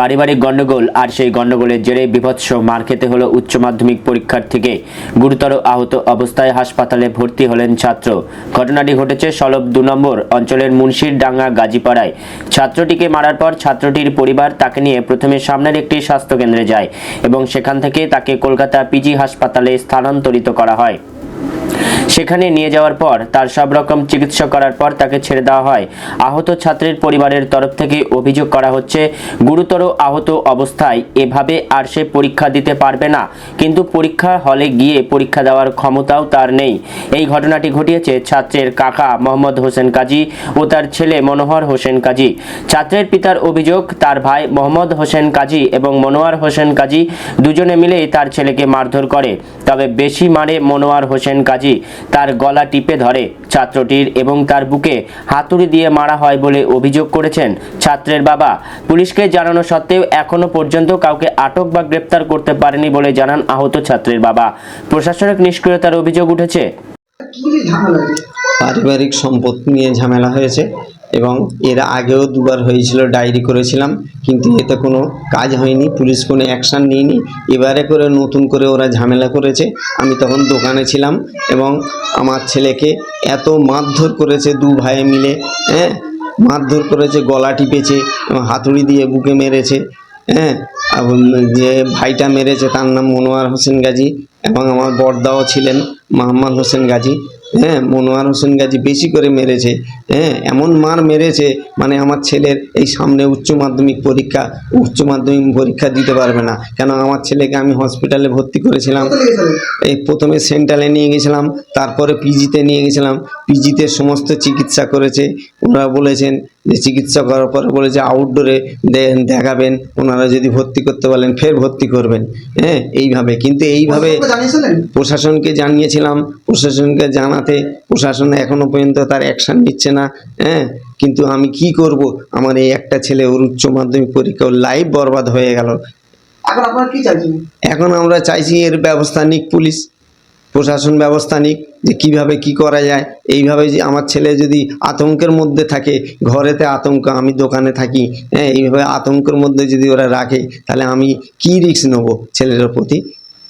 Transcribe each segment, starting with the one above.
পারিবারিক গণ্ডগোল আর সেই গণ্ডগোলের জেরে বিভৎস মার খেতে হলো উচ্চ মাধ্যমিক পরীক্ষার থেকে। গুরুতর আহত অবস্থায় হাসপাতালে ভর্তি হলেন ছাত্র। ঘটনাটি ঘটেছে সলব দু নম্বর অঞ্চলের মুন্সির ডাঙ্গা গাজীপাড়ায়। ছাত্রটিকে মারার পর ছাত্রটির পরিবার তাকে নিয়ে প্রথমে সামনের একটি স্বাস্থ্যকেন্দ্রে যায় এবং সেখান থেকে তাকে কলকাতা পিজি হাসপাতালে স্থানান্তরিত করা হয়। সেখানে নিয়ে যাওয়ার পর তার সব রকম চিকিৎসা করার পর তাকে ছেড়ে দেওয়া হয়। আহত ছাত্রের পরিবারের তরফ থেকে অভিযোগ করা হচ্ছে, গুরুতর আহত অবস্থায় এভাবে আর সে পরীক্ষা দিতে পারবে না। কিন্তু পরীক্ষা হলে গিয়ে পরীক্ষা দেওয়ার ক্ষমতাও তার নেই। এই ঘটনাটি ঘটিয়েছে ছাত্রের কাকা মোহাম্মদ হোসেন কাজী ও তার ছেলে মনোহর হোসেন কাজী। ছাত্রের পিতার অভিযোগ, তার ভাই মোহাম্মদ হোসেন কাজী এবং মনোয়ার হোসেন কাজী দুজনে মিলেই তার ছেলেকে মারধর করে। তবে বেশি মারে মনোয়ার হোসেন কাজী। তার গলা টিপে ধরে। ছাত্রটির এবং তার বুকে হাতুড়ি দিয়ে মারা হয় বলে অভিযোগ করেছেন ছাত্রের বাবা। পুলিশকে জানানো সত্ত্বেও এখনও পর্যন্ত কাউকে আটক বা গ্রেপ্তার করতে পারেনি বলে জানান আহত ছাত্রের বাবা। প্রশাসনিক নিষ্ক্রিয়তার অভিযোগ উঠেছে? পারিবারিক সম্পত্তি নিয়ে ঝামেলা হয়েছে। এবং এর আগেও দুবার হয়েছিল, ডায়েরি করেছিলাম, কিন্তু এতে কোনো কাজ হয়নি, পুলিশ কোনো অ্যাকশান নিয়নি এবারে করে নতুন করে ওরা ঝামেলা করেছে। আমি তখন দোকানে ছিলাম এবং আমার ছেলেকে এত মারধর করেছে দু ভাই মিলে হ্যাঁ? মারধর করেছে, গলা টিপেছে, এবং হাতুড়ি দিয়ে বুকে মেরেছে হ্যাঁ? যে ভাইটা মেরেছে, তার নাম মনোয়ার হোসেন গাজী এবং আমার বড়দাও ছিলেন মোহাম্মদ হোসেন গাজী। হ্যাঁ মনোয়ার হোসেন গাজী বেশি করে মেরেছে। হ্যাঁ এমন মার মেরেছে মানে আমার ছেলের এই সামনে উচ্চ মাধ্যমিক পরীক্ষা উচ্চ মাধ্যমিক পরীক্ষা দিতে পারবে না। কেন আমার ছেলেকে আমি হসপিটালে ভর্তি করেছিলাম। এই প্রথমে সেন্ট্রালে নিয়ে গেছিলাম তারপরে পিজিতে নিয়ে গেছিলাম। পিজিতে সমস্ত চিকিৎসা করেছে। ওনারা বলেছেন যে চিকিৎসা করার পরে বলেছে আউটডোরে দেখাবেন ওনারা যদি ভর্তি করতে বলেন ফের ভর্তি করবেন। হ্যাঁ এইভাবে। কিন্তু এইভাবে প্রশাসনকে জানিয়েছিলাম। প্রশাসনকে জানাতে প্রশাসন এখনও পর্যন্ত তার অ্যাকশন নিচ্ছে না। হ্যাঁ কিন্তু আমি কি করব? আমার এই একটা ছেলে ওর উচ্চ মাধ্যমিক পরীক্ষা ওর লাইফ বরবাদ হয়ে গেল। এখন আপনারা কি চাইছেন? এখন আমরা চাইছি এর ব্যবস্থা নিক পুলিশ। প্রশাসন ব্যবস্থা নিক যে কীভাবে কি করা যায়। এইভাবে যে আমার ছেলে যদি আতঙ্কের মধ্যে থাকে ঘরেতে আতঙ্ক আমি দোকানে থাকি হ্যাঁ এইভাবে আতঙ্কের মধ্যে যদি ওরা রাখে তাহলে আমি কি রিস্ক নেব ছেলের প্রতি?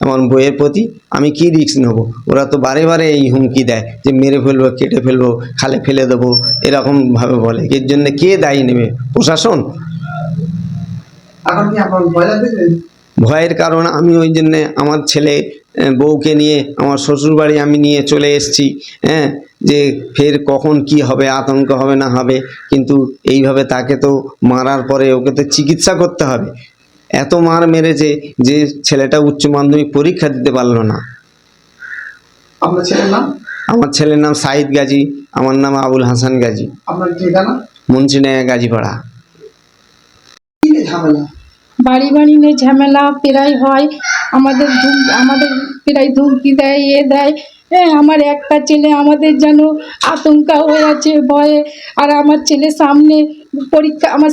আমার বইয়ের প্রতি আমি কি রিস্ক নেব? ওরা তো বারে বারে এই হুমকি দেয় যে মেরে ফেলব কেটে ফেলব খালে ফেলে দেবো এরকমভাবে বলে। এর জন্য কে দায়ী নেবে? প্রশাসন। ভয়ের কারণ আমি ওই জন্যে আমার ছেলে বউকে নিয়ে আমার শ্বশুর বাড়ি আমি নিয়ে চলে এসেছি হ্যাঁ যে ফের কখন কি হবে আতঙ্ক হবে না হবে কিন্তু এইভাবে তাকে তো মারার পরে ওকে তো চিকিৎসা করতে হবে। এত মার মেরেছে যে ছেলেটা উচ্চ মাধ্যমিক পরীক্ষা দিতে পারল না। আপনার ছেলের নাম? আমার ছেলের নাম সাইদ গাজী আমার নাম আবুল হাসান গাজী। আপনার ঠিকানা মুন্সিনায়া গাজীপাড়া। ঝামেলা? বাড়ি বাড়ি নিয়ে ঝামেলা প্রায় হয়। আমাদের আমাদের প্রায় ধুমকি দেয়, এ দেয়। হ্যাঁ আমার একটা ছেলে আমাদের যেন আতঙ্কা হয়ে আছে, ভয়ে। আর আমার ছেলে সামনে পরীক্ষা, আমার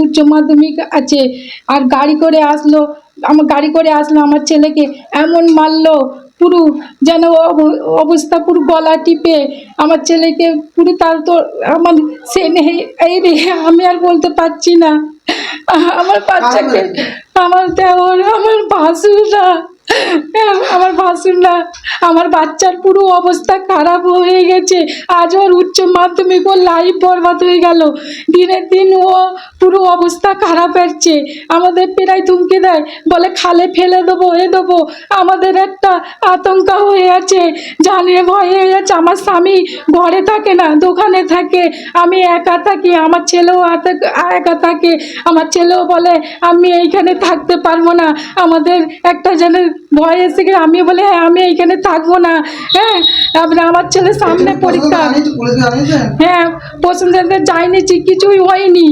উচ্চ মাধ্যমিক আছে। আর গাড়ি করে আসলো, আমার গাড়ি করে আসলো আমার ছেলেকে, এমন মারলো, পুরো যেন অব- অবস্থা পুরো গলা টিপে। আমার ছেলেকে পুরো তার তো আমার সে নেই- এই রে, আমি আর বলতে পারছি না। আমার বাচ্চাকে আমার দেওয়ার আমার ভাসুররা আমার ভাসুররা আমার বাচ্চার পুরো অবস্থা খারাপ হয়ে গেছে। আজ ওর উচ্চ মাধ্যমিক, ওর লাইফ বরবাদ হয়ে গেল। দিনের দিন ও পুরো অবস্থা খারাপ হচ্ছে আমাদের প্রায় ধুমকে দেয়। বলে, খালে ফেলে দেবো, এ দেবো। আমাদের একটা আতঙ্ক হয়ে আছে। জানিয়ে ভয় হয়ে যাচ্ছে। আমার স্বামী ঘরে থাকে না, দোকানে থাকে। আমি একা থাকি, আমার ছেলেও একা থাকে। আমার ছেলেও বলে, আমি এইখানে থাকতে পারব না। আমাদের একটা যেন ভয় এসে গেলে আমি বলি হ্যাঁ আমি এইখানে থাকব না। হ্যাঁ তারপরে আমার ছেলে সামনে পরীক্ষা। হ্যাঁ পছন্দের যায়নি যে কিছুই হয়নি।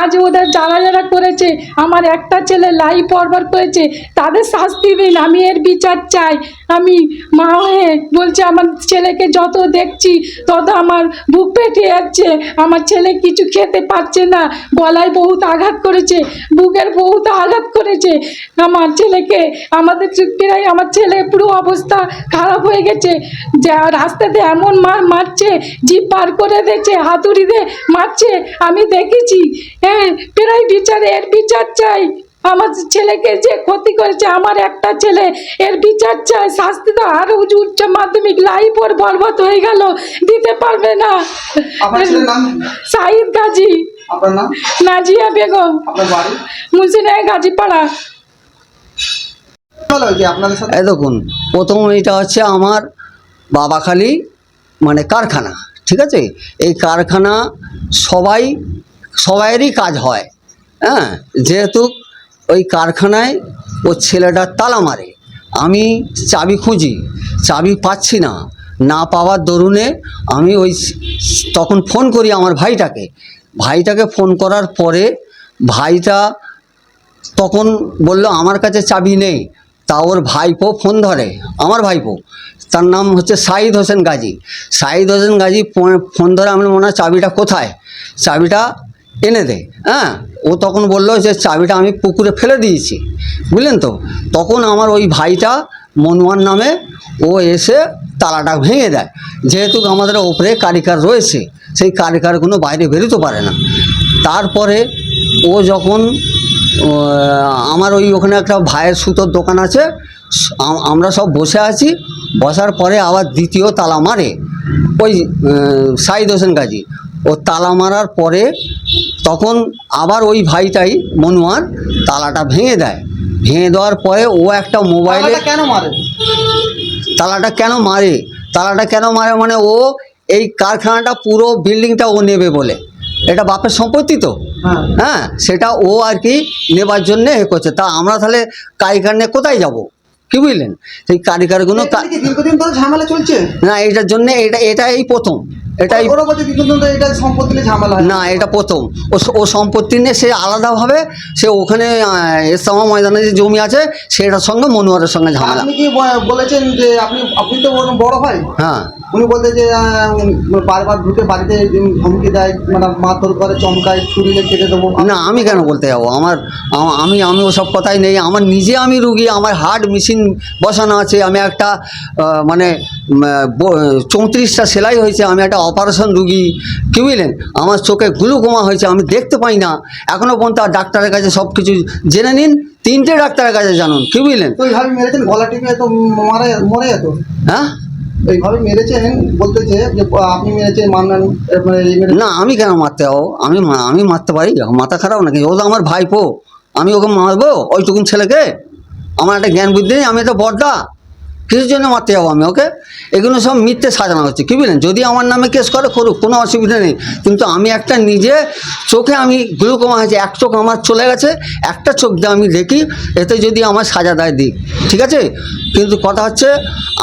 আজ ওদের যারা যারা করেছে, আমার একটা ছেলে লাইভ পরবার করেছে, তাদের শাস্তি দিন, আমি এর বিচার চাই। আমি মা হয়ে বলছে, আমার ছেলেকে যত দেখছি, তত আমার বুক পেটে যাচ্ছে। আমার ছেলে কিছু খেতে পারছে না, গলায় বহুত আঘাত করেছে, বুকের বহুত আঘাত করেছে। আমার ছেলেকে, আমাদের প্রায় আমার ছেলে পুরো অবস্থা খারাপ হয়ে গেছে। যা রাস্তাতে এমন মার মারছে, জিপ পার করে দিয়েছে, হাতুড়ি দিয়ে মারছে, আমি দেখেছি। হ্যাঁ প্রায় বিচার এর বিচার চাই। আমার ছেলেকে যে ক্ষতি করেছে আমার একটা ছেলে এর বিচার চাই। শাস্তি তো আরও উচ্চ- উচ্চ মাধ্যমিক লাইফ ওর বরবাদ হয়ে গেল। দিতে পারবে না। সাইদ গাজী। নাজিয়া বেগম। মুন্সিনায় গাজীপাড়া। এই দেখুন প্রথম এটা হচ্ছে আমার বাবাখালি মানে কারখানা ঠিক আছে? এই কারখানা সবাই সবাইয়েরই কাজ হয়। হ্যাঁ যেহেতু ওই কারখানায় ও ছেলেটা তালা মারে। আমি চাবি খুঁজি, চাবি পাচ্ছি না। না পাওয়ার দরুনে আমি ওই তখন ফোন করি আমার ভাইটাকে। ভাইটাকে ফোন করার পরে ভাইটা তখন বলল, আমার কাছে চাবি নেই। তা ওর ভাইপো ফোন ধরে, আমার ভাইপো। তার নাম হচ্ছে সাইদ হোসেন গাজী। সাইদ হোসেন গাজী ফোন ধরে আমি মনে হয় চাবিটা কোথায়? চাবিটা এনে দেয় হ্যাঁ? ও তখন বলল যে চাবিটা আমি পুকুরে ফেলে দিয়েছি, বুঝলেন তো? তখন আমার ওই ভাইটা মনোয়ার নামে ও এসে তালাটা ভেঙে দেয়। যেহেতু আমাদের ওপরে কারিকার রয়েছে, সেই কারিকারগুলো বাইরে বেরোতে পারে না। তারপরে ও যখন আমার ওই ওখানে একটা ভাইয়ের সুতোর দোকান আছে আমরা সব বসে আছি, বসার পরে আবার দ্বিতীয় তালা মারে। ওই সাইদ হোসেন গাজী, ও তালা মারার পরে তখন আবার ওই ভাইটাই মনোয়ার তালাটা ভেঙে দেয়। ভেঙে দেওয়ার পরে ও একটা মোবাইলে কেন মারে? তালাটা কেন মারে? তালাটা কেন মারে মানে ও এই কারখানাটা পুরো বিল্ডিংটা ও নেবে বলে। এটা বাপের সম্পত্তি তো। হ্যাঁ। হ্যাঁ সেটা ও আর কি নেবার জন্য এ করছে। তা আমরা তাহলে কারিগর নিয়ে কোথায় যাব? কি বুঝলেন? সেই কারিগরগুলো ধরে ঝামেলা চলছে। না এটার জন্য এটা এটা এই প্রথম। এটাই এটা সম্পত্তি নিয়ে ঝামেলা হয়? না এটা প্রথম। ও ও সম্পত্তি নিয়ে সে আলাদাভাবে সে ওখানে ইসলামা ময়দানে যে জমি আছে সেটার সঙ্গে মনোয়ারের সঙ্গে ঝামেলা। আপনি কি বলেছেন যে আপনি আপনি তো বড় ভাই? হ্যাঁ। উনি বলতে যে বারবার ঢুকে বাড়িতে ধমকি দেয় মানে মারধর করে চমকায় ছুরি কেটে দেবো। না আমি কেন বলতে যাব? আমার আমি আমি ওসব কথাই নেই। আমার নিজে আমি রুগী আমার হার্ট মেশিন বসানো আছে। আমি একটা মানে চৌত্রিশটা সেলাই হয়েছে আমি একটা অপারেশন রুগী। কি বুঝলেন? আমার চোখে গ্লুকোমা হয়েছে আমি দেখতে পাই না। এখনও পর্যন্ত আর ডাক্তারের কাছে সব কিছু জেনে নিন তিনটে ডাক্তারের কাছে জানুন কি বুঝলেন? মেরেছেন গলা টিপে তো মারা মরে যেত হ্যাঁ? এইভাবে মেরেছেন বলতেছে যে আপনি মেরেছেন মেরে- না আমি কেন মারতে যাব? আমি আমি মারতে পারি? মাথা খারাপ নাকি? ও তো আমার ভাইপো। আমি ওকে মারবো ওইটুকুন ছেলেকে? আমার একটা জ্ঞান বুদ্ধি নেই আমি একটা বড়দা কিসের জন্য মারতে যাব আমি ওকে এগুলো সব মিথ্যে সাজানো হচ্ছে, কি বুঝলেন? যদি আমার নামে কেস করে, করুক, কোনো অসুবিধা নেই। কিন্তু আমি একটা নিজে চোখে আমি গ্লুকোমা হয়েছে, এক চোখ আমার চলে গেছে, একটা চোখ দিয়ে আমি দেখি, এতে যদি আমার সাজা দেয় দিক, ঠিক আছে? কিন্তু কথা হচ্ছে,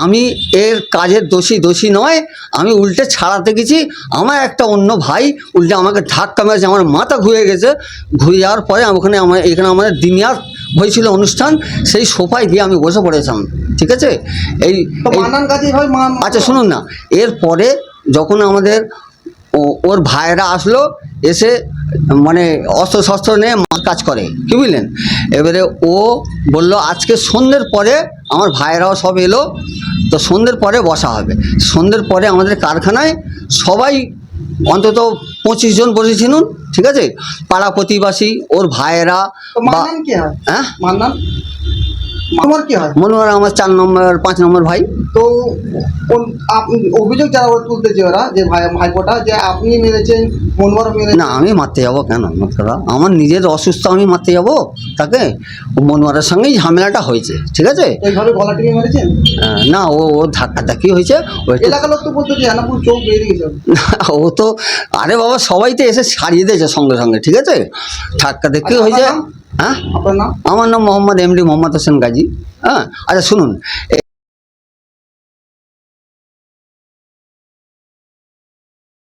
আমি এর কাজের দোষী দোষী নয়, আমি উল্টে ছাড়াতে গেছি, আমার একটা অন্য ভাই উল্টে আমাকে ধাক্কা মেরেছে, আমার মাথা ঘুরে গেছে, ঘুরে যাওয়ার পরে ওখানে, আমার, এখানে আমাদের দিনিয়ার হয়েছিল অনুষ্ঠান সেই সোফায় গিয়ে আমি বসে পড়েছিলাম ঠিক আছে? এই আচ্ছা শুনুন না এরপরে যখন আমাদের ও- ওর ভাইয়েরা আসলো এসে মানে অস্ত্র শস্ত্র নিয়ে মার কাজ করে কি বুঝলেন? এবারে ও বলল আজকে সন্ধ্যের পরে আমার ভাইয়েরাও সব এলো তো সন্ধ্যের পরে বসা হবে। সন্ধ্যের পরে আমাদের কারখানায় সবাই অন্তত পঁচিশ জন বসেছিলেন ঠিক আছে? পাড়া প্রতিবাসী ওর ভাইয়েরা হ্যাঁ? হ্যাঁ আমার কি হয়? মনোহর আমার চার নম্বর পাঁচ নম্বর ভাই। তো অভিযোগ যারা ওরা তুলতেছে ওরা যে ভাই ভাইপোটা যে আপনি মেরেছেন মনোয়ার মেরেছেন? না আমি মারতে যাব কেন? মাত্রা আমার নিজের অসুস্থ আমি মারতে যাব? তাকে মনোয়ারের সঙ্গেই ঝামেলাটা হয়েছে ঠিক আছে? এইভাবে গলা টিপে মেরেছেন? না ও ও ধাক্কা ধাক্কি হয়েছে এলাকার লোক তো বলতো যে এনাপুর চোখ বেরিয়ে গেছে ও তো আরে বাবা সবাই তো এসে সারিয়ে দিয়েছে সঙ্গে সঙ্গে ঠিক আছে? ধাক্কা ধাক্কি আচ্ছা, হয়েছে? হ্যাঁ? আমার নাম মোহাম্মদ এমডি মোহাম্মদ হোসেন গাজী। হ্যাঁ? আচ্ছা শুনুন।